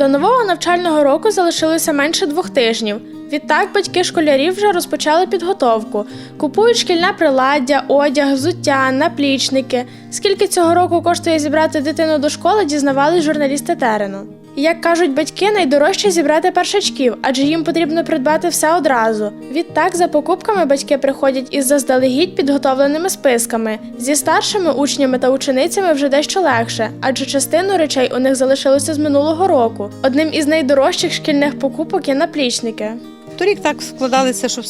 До нового навчального року залишилося менше двох тижнів. Відтак батьки школярів вже розпочали підготовку, купують шкільне приладдя, одяг, взуття, наплічники. Скільки цього року коштує зібрати дитину до школи, дізнавались журналісти терену. Як кажуть батьки, найдорожче зібрати першачків, адже їм потрібно придбати все одразу. Відтак за покупками батьки приходять із заздалегідь підготовленими списками. Зі старшими учнями та ученицями вже дещо легше, адже частину речей у них залишилося з минулого року. Одним із найдорожчих шкільних покупок є наплічники. Торік так складалися, що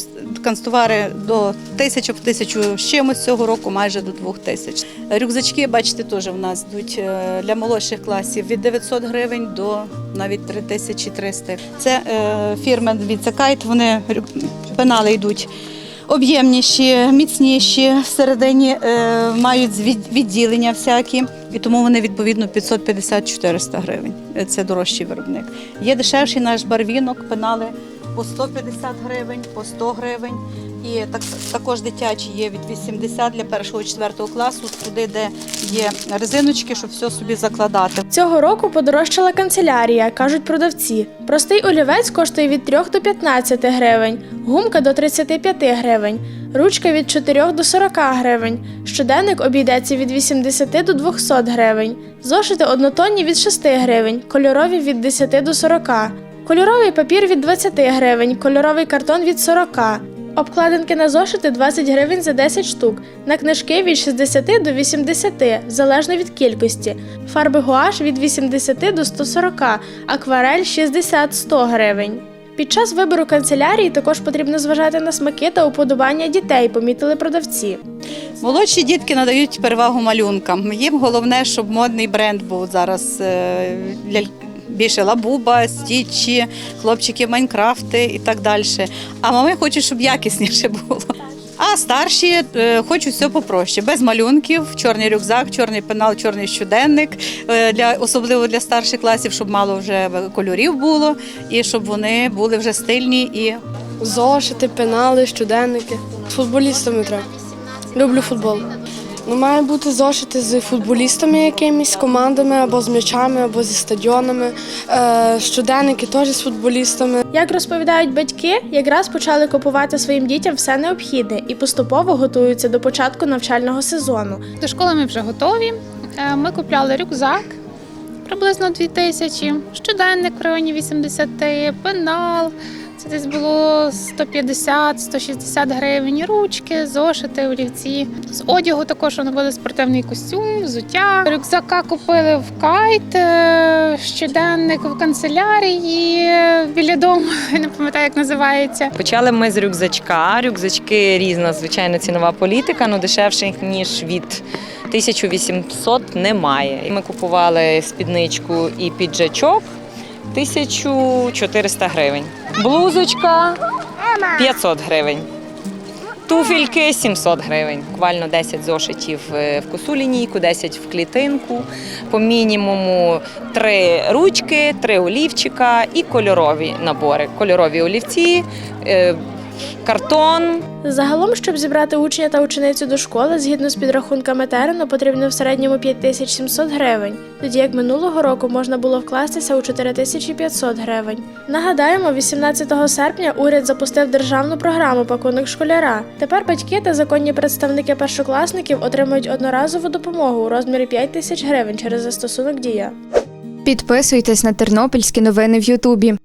канцтовари до тисячі в тисячу з чимось цього року майже до двох тисяч. Рюкзачки, бачите, теж в нас йдуть е, для молодших класів від 900 гривень до навіть 3300. Це е, фірми від Закайт, вони пенали йдуть. Об'ємніші, міцніші, всередині е, мають відділення всякі, і тому вони відповідно 550-400 гривень. Це дорожчий виробник. Є дешевший наш барвінок, пенали по 150 гривень, по 100 гривень. І так, також дитячі є від 80 для першого четвертого класу, туди, де є резиночки, щоб все собі закладати. Цього року подорожчала канцелярія, кажуть продавці. Простий олівець коштує від 3 до 15 гривень, гумка до 35 гривень, ручка від 4 до 40 гривень, щоденник обійдеться від 80 до 200 гривень, зошити однотонні від 6 гривень, кольорові від 10 до 40, кольоровий папір від 20 гривень, кольоровий картон від 40. Обкладинки на зошити 20 гривень за 10 штук, на книжки від 60 до 80, залежно від кількості. Фарби гуаш від 80 до 140, акварель 60-100 гривень. Під час вибору канцелярії також потрібно зважати на смаки та уподобання дітей, помітили продавці. Молодші дітки надають перевагу малюнкам. Їм головне, щоб модний бренд був зараз е, для більше лабуба, стічі, хлопчики Майнкрафти і так далі. А мами хочуть, щоб якісніше було. А старші е, хочуть все попроще, без малюнків, чорний рюкзак, чорний пенал, чорний щоденник, е, для, особливо для старших класів, щоб мало вже кольорів було, і щоб вони були вже стильні і Зошити, пенали, щоденники. Футболістами треба. Люблю футбол. Ну, має бути зошити з футболістами якимись, командами, або з м'ячами, або зі стадіонами. Е, щоденники теж з футболістами. Як розповідають батьки, якраз почали купувати своїм дітям все необхідне і поступово готуються до початку навчального сезону. До школи ми вже готові. Е, Ми купляли рюкзак приблизно 2 тисячі, щоденник в районі 80, пенал. Це десь було 150-160 гривень, ручки, зошити, олівці. З одягу також воно буде спортивний костюм, взуття. Рюкзака купили в кайт, е, щоденник в канцелярії біля дому, не пам'ятаю, як називається. Почали ми з рюкзачка. Рюкзачки різна, звичайно, цінова політика, але дешевших ніж від 1800 немає. Ми купували спідничку і піджачок 1400 гривень. Блузочка 500 гривень. Туфельки 700 гривень, буквально 10 зошитів е, в косу лінійку, 10 в клітинку, по мінімуму 3 ручки, 3 олівчика і кольорові набори. Кольорові олівці, е, картон, Загалом, щоб зібрати учня та ученицю до школи, згідно з підрахунками терену, потрібно в середньому 5700 гривень, тоді як минулого року можна було вкластися у 4500 гривень. Нагадаємо, 18 серпня уряд запустив державну програму пакунок школяра. Тепер батьки та законні представники першокласників отримують одноразову допомогу у розмірі 5 тисяч гривень через застосунок дія. Підписуйтесь на тернопільські новини в Ютубі.